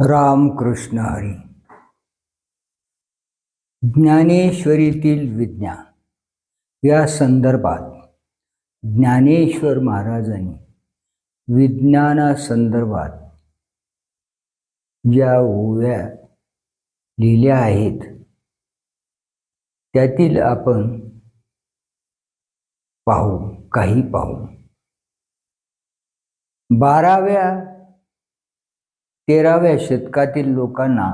रामकृष्ण हरी. ज्ञानेश्वरीतील विज्ञान. या संदर्भात ज्ञानेश्वर महाराजांनी विज्ञानासंदर्भात ज्या ओव्या लिहिल्या आहेत त्यातील आपण पाहू काही पाहू. बाराव्या तेराव्या शतकातील लोकांना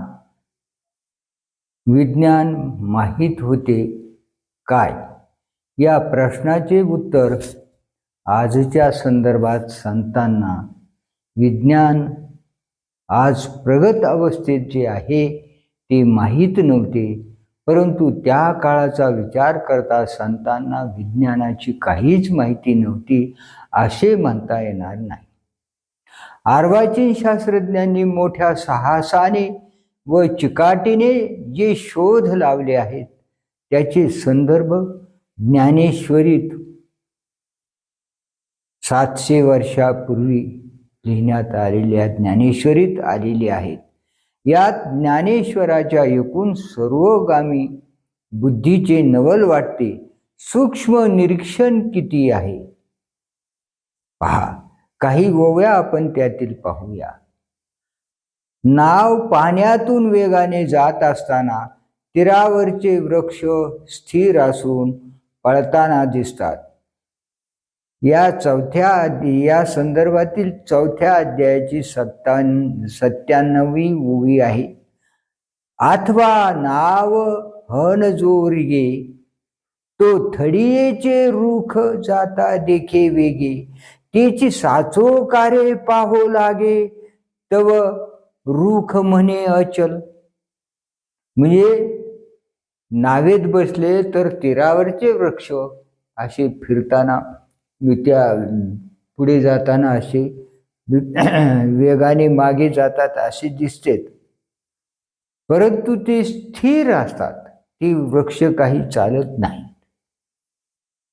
विज्ञान माहीत होते काय? या प्रश्नाचे उत्तर आजच्या संदर्भात संतांना विज्ञान आज प्रगत अवस्थेत जे आहे ते माहीत नव्हते परंतु त्या काळाचा विचार करता संतांना विज्ञानाची काहीच माहिती नव्हती असे म्हणता येणार नाही. आर्वाचीन शास्त्रज्ञांनी मोठ्या साहसाने व चिकाटीने जे शोध लावले आहेत त्याचे संदर्भ ज्ञानेश्वरीत सातशे वर्षापूर्वी लिहिण्यात आलेल्या ज्ञानेश्वरीत आलेली आहेत. यात ज्ञानेश्वराच्या एकूण सर्वगामी बुद्धीचे नवल वाटते. सूक्ष्म निरीक्षण किती आहे? पहा. काही गोव्या आपण त्यातील पाहूया. नाव पाण्यातून वेगाने जात असताना तीरावरचे वृक्ष स्थिर असून पळताना दिसतात. या चौथ्या या संदर्भातील चौथ्या अध्यायाची सत्तान सत्त्याण्णवी ओवी आहे. अथवा नाव हन जोरिगे तो थडियेचे रूख जाता देखे वेगे. तेची साचो कार्य पाहो लागे तव रूख म्हणे अचल. म्हणजे नावेत बसले तर तीरावरचे वृक्ष असे फिरताना त्या पुढे जाताना असे वेगाने मागे जातात असे दिसतेत. परंतु ते स्थिर असतात. ती वृक्ष काही चालत नाही.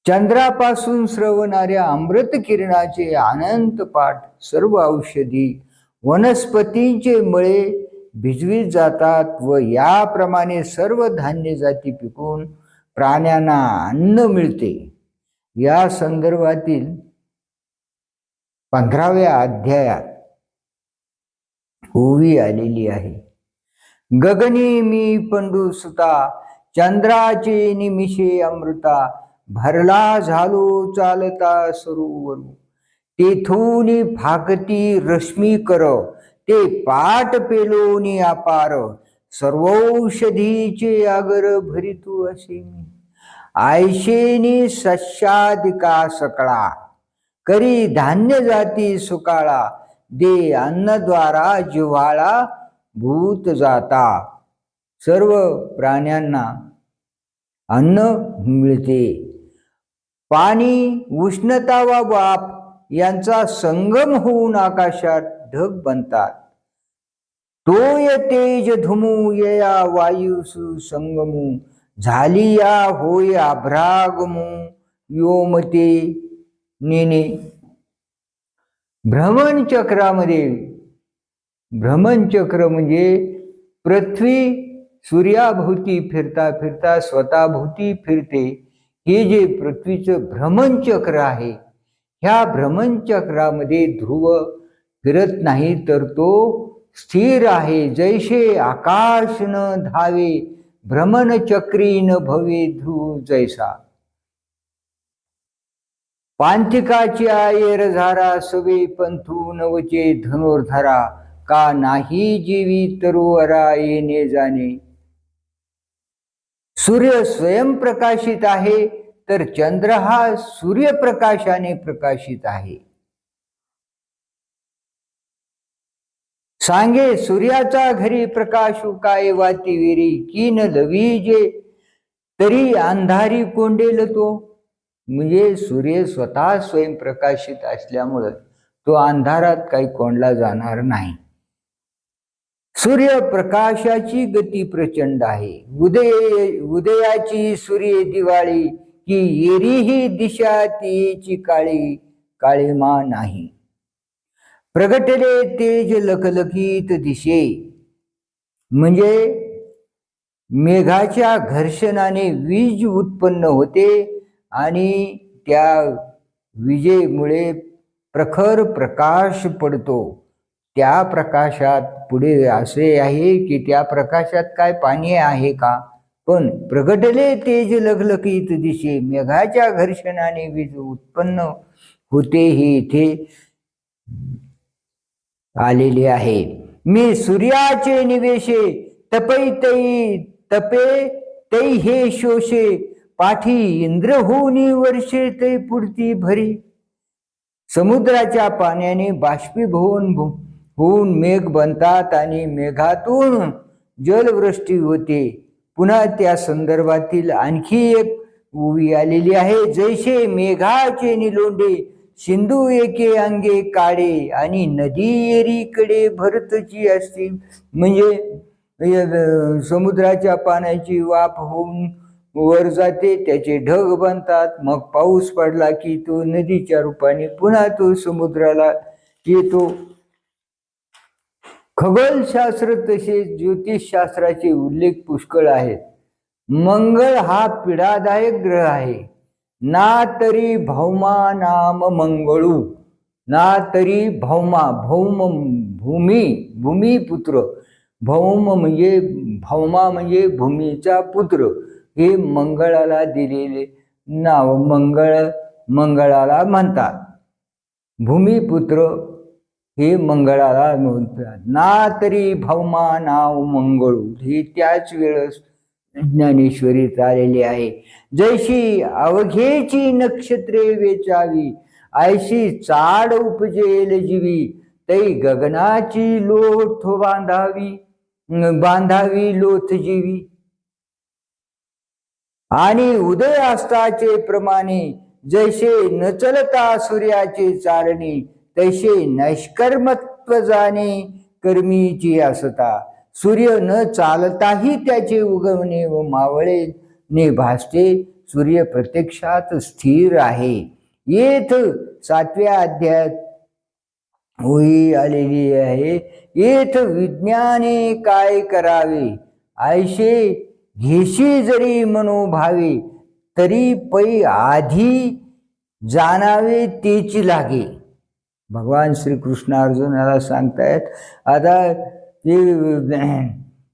चंद्रापासून स्रवणाऱ्या अमृत किरणाचे अनंत पाठ सर्व औषधी वनस्पतींचे मळे भिजवीत जातात व याप्रमाणे सर्व धान्य जाती पिकून प्राण्यांना अन्न मिळते. या संदर्भातील पंधराव्या अध्यायात ओवी आलेली आहे. गगनी मी पंडू सुता चंद्राचे निमिषे अमृता भरला झालो चालता सरोवर. तेथून फाकती रश्मी कर ते पाट पेलोनी अपार सर्वौषधीचे आगर भरितू असे मी. आयशेनी सस्यादिका सकळा करी धान्य जाती सुकाळा. दे अन्नद्वारा जिव्हाळा भूत जाता. सर्व प्राण्यांना अन्न मिळते. पाणी उष्णता वा वाप यांचा संगम होऊन आकाशात ढग बनतात. तोय तेज धुमू यया वायुसु संगमू झाली या होय अभ्रागमू योमते नेने. भ्रमणचक्रामध्ये भ्रमणचक्र म्हणजे पृथ्वी सूर्याभोवती फिरता फिरता स्वतःभोवती फिरते. हे जे पृथ्वीचं भ्रमणचक्र आहे ह्या भ्रमणचक्रामध्ये ध्रुव फिरत नाही तर तो स्थिर आहे. जैसे आकाश न धावे भ्रमणचक्री न भवे ध्रुव जैसा. पांथिकाची आयर झारा सवे पंथू नवचे धनुर्धरा का नाही जीवी तरुवरा येणे जाणे. सूर्य स्वयंप्रकाशित आहे तर चंद्र हा सूर्यप्रकाशाने प्रकाशित आहे. सांगे सूर्याचा घरी प्रकाशू काय वाती विरी की न लवीजे तरी अंधारी कोंडेल तो. म्हणजे सूर्य स्वतः स्वयंप्रकाशित असल्यामुळं तो अंधारात काही कोंडला जाणार नाही. सूर्यप्रकाशाची गती प्रचंड आहे. उदय उदयाची सूर्य दिवाळी की येरीही दिशा तिची काळी काळीमा नाही. प्रगटले तेज लखलखीत दिशे. म्हणजे मेघाच्या घर्षणाने वीज उत्पन्न होते आणि त्या विजेमुळे प्रखर प्रकाश पडतो. त्या प्रकाशात पुढे असे आहे की त्या प्रकाशात काय पाणी आहे का? पण प्रगटले तेज लखलखीत दिशे मेघाच्या घर्षणाने वीज उत्पन्न होते हे इथे आलेले आहे. मी सूर्याचे निवेशे तपै तै तपे तै हे शोषे पाठी इंद्र होऊनी वर्षे तै पुढती भरी. समुद्राच्या पाण्याने बाष्पीभवन भो- होऊन मेघ बनतात आणि मेघातून जलवृष्टी होते. पुन्हा त्या संदर्भातील आणखी एक उभी आलेली आहे. जैसे मेघाचे निलोंडे सिंधू एके अंगे काळे आणि नदी एरीकडे भरतची असते म्हणजे समुद्राच्या पाण्याची वाफ होऊन वर जाते. त्याचे ढग बनतात. मग पाऊस पडला की तो नदीच्या रूपाने पुन्हा तो समुद्राला येतो. खगोलशास्त्र तसेच ज्योतिषशास्त्राचे उल्लेख पुष्कळ आहेत. मंगळ हा पीडादायक ग्रह आहे. ना तरी भौमा नाम मंगळू ना तरी भौमा भौम भूमी भूमिपुत्र भौम म्हणजे भौमा म्हणजे भूमीचा पुत्र. हे मंगळाला दिलेले नाव मंगळ मंगळाला म्हणतात. भूमिपुत्र हे मंगळाला नोंदतात ना तरी भौमा नाव मंगळू. हे त्याच वेळेस ज्ञानेश्वरी आलेले आहे. जैशी अवघेची नक्षत्रे वेचावी ऐशी चाड उपजेल जीवी तै गगनाची लोथ बांधावी बांधावी लोथ जीवी. आणि उदय अस्ताचे प्रमाणे जैसे न चलता सूर्याचे चारणी तैसे नैष्कर्मत्व जाणे कर्मीची असता. सूर्य न चालताही त्याचे उगवणे व मावळे ने भासते सूर्य प्रत्यक्षात स्थिर आहे. येथ सातव्या अध्यायात होई आलेली आहे. येथ विज्ञाने काय करावे? आयशे घेशी जरी मनोभावे तरी पै आधी जाणावे तेची लागे. भगवान श्रीकृष्ण अर्जुनाला सांगतायत आता ते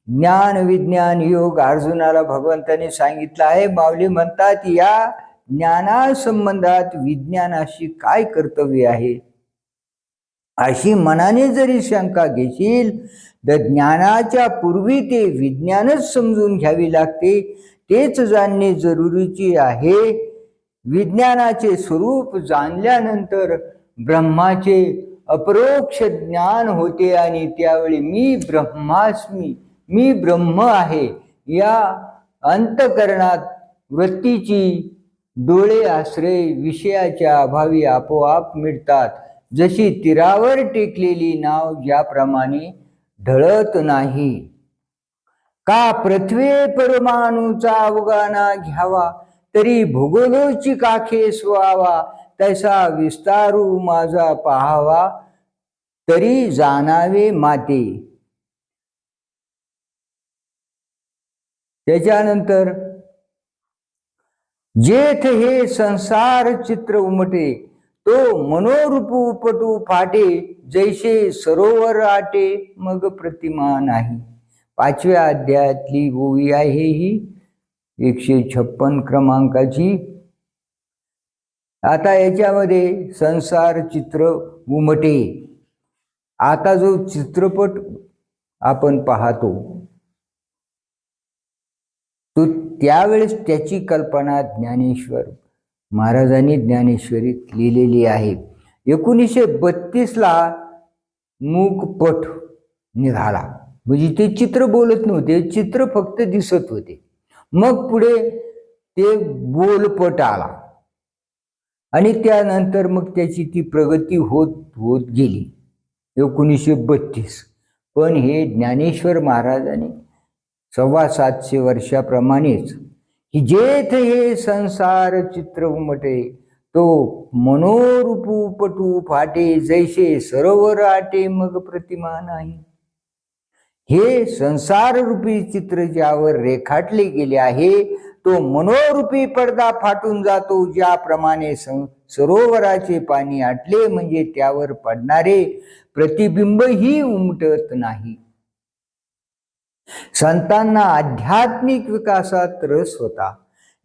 ज्ञान विज्ञान योग अर्जुनाला भगवंताने सांगितलं आहे. माऊली म्हणतात या ज्ञानासंबंधात विज्ञानाशी काय कर्तव्य आहे? अशी मनाने जरी शंका घेशील तर ज्ञानाच्या पूर्वी ते विज्ञानच समजून घ्यावी लागते. तेच जाणणे जरुरीचे आहे. विज्ञानाचे स्वरूप जाणल्यानंतर ब्रह्माचे अपरोक्ष ज्ञान होते आणि त्यावेळी मी ब्रह्मास्मी मी ब्रह्म आहे. या अंतकरणात वृत्तीची डोळे आश्रय विषयाच्या अभावी आपोआप मिळतात जशी तीरावर टेकलेली नाव ज्याप्रमाणे ढळत नाही. का पृथ्वी परमाणूचा अवगाना घ्यावा? तरी भूगोलोची काखे स्वावा तैसा विस्तारू माझा पाहावा तरी जाणावे माते. त्याच्यानंतर जेथ हे संसार चित्र उमटे तो मनोरूप उपटू फाटे जैसे सरोवर आटे मग प्रतिमा नाही. पाचव्या अध्यायातली ओवी आहे ही. एकशे छप्पन क्रमांकाची. आता याच्यामध्ये संसार चित्र उमटे. आता जो चित्रपट आपण पाहतो तो त्यावेळेस त्याची कल्पना ज्ञानेश्वर महाराजांनी ज्ञानेश्वरीत लिहिलेली आहे. एकोणीसशे बत्तीसला मूकपट निघाला. म्हणजे ते चित्र बोलत नव्हते चित्र फक्त दिसत होते. मग पुढे ते बोलपट आला. आणि त्यानंतर मग त्याची ती प्रगती होत होत गेली. एकोणीसशे बत्तीस. पण हे ज्ञानेश्वर महाराजांनी सव्वा सातशे वर्षाप्रमाणेच की जेथ हे संसार चित्र उमटे तो मनोरूपू पटू फाटे जैसे सरोवर आटे मग प्रतिमा नाही. हे संसार रूपी चित्र ज्यावर रेखाटले गेले आहे तो मनोरूपी पडदा फाटून जातो ज्याप्रमाणे सं- सरोवराचे पाणी आटले म्हणजे त्यावर पडणारे प्रतिबिंबही उमटत नाही. संतांना आध्यात्मिक विकासात रस होता.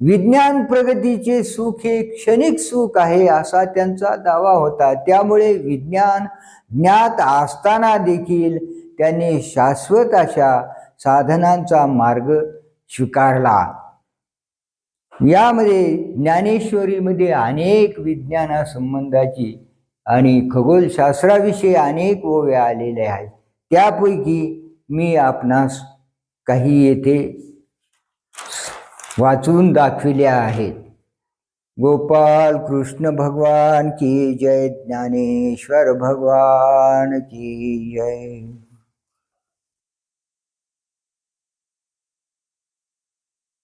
विज्ञान प्रगतीचे सुख हे क्षणिक सुख आहे असा त्यांचा दावा होता. त्यामुळे विज्ञान ज्ञात असताना देखील त्यांनी शाश्वत अशा साधनांचा मार्ग स्वीकारला. यामध्ये ज्ञानेश्वरीमध्ये अनेक विज्ञानासंबंधाची आणि खगोलशास्त्राविषयी अनेक ओव्या आलेल्या आहेत. त्यापैकी मी आपणास काही येथे वाचून दाखविल्या आहेत. गोपाल कृष्ण भगवान की जय ज्ञानेश्वर भगवान की जय.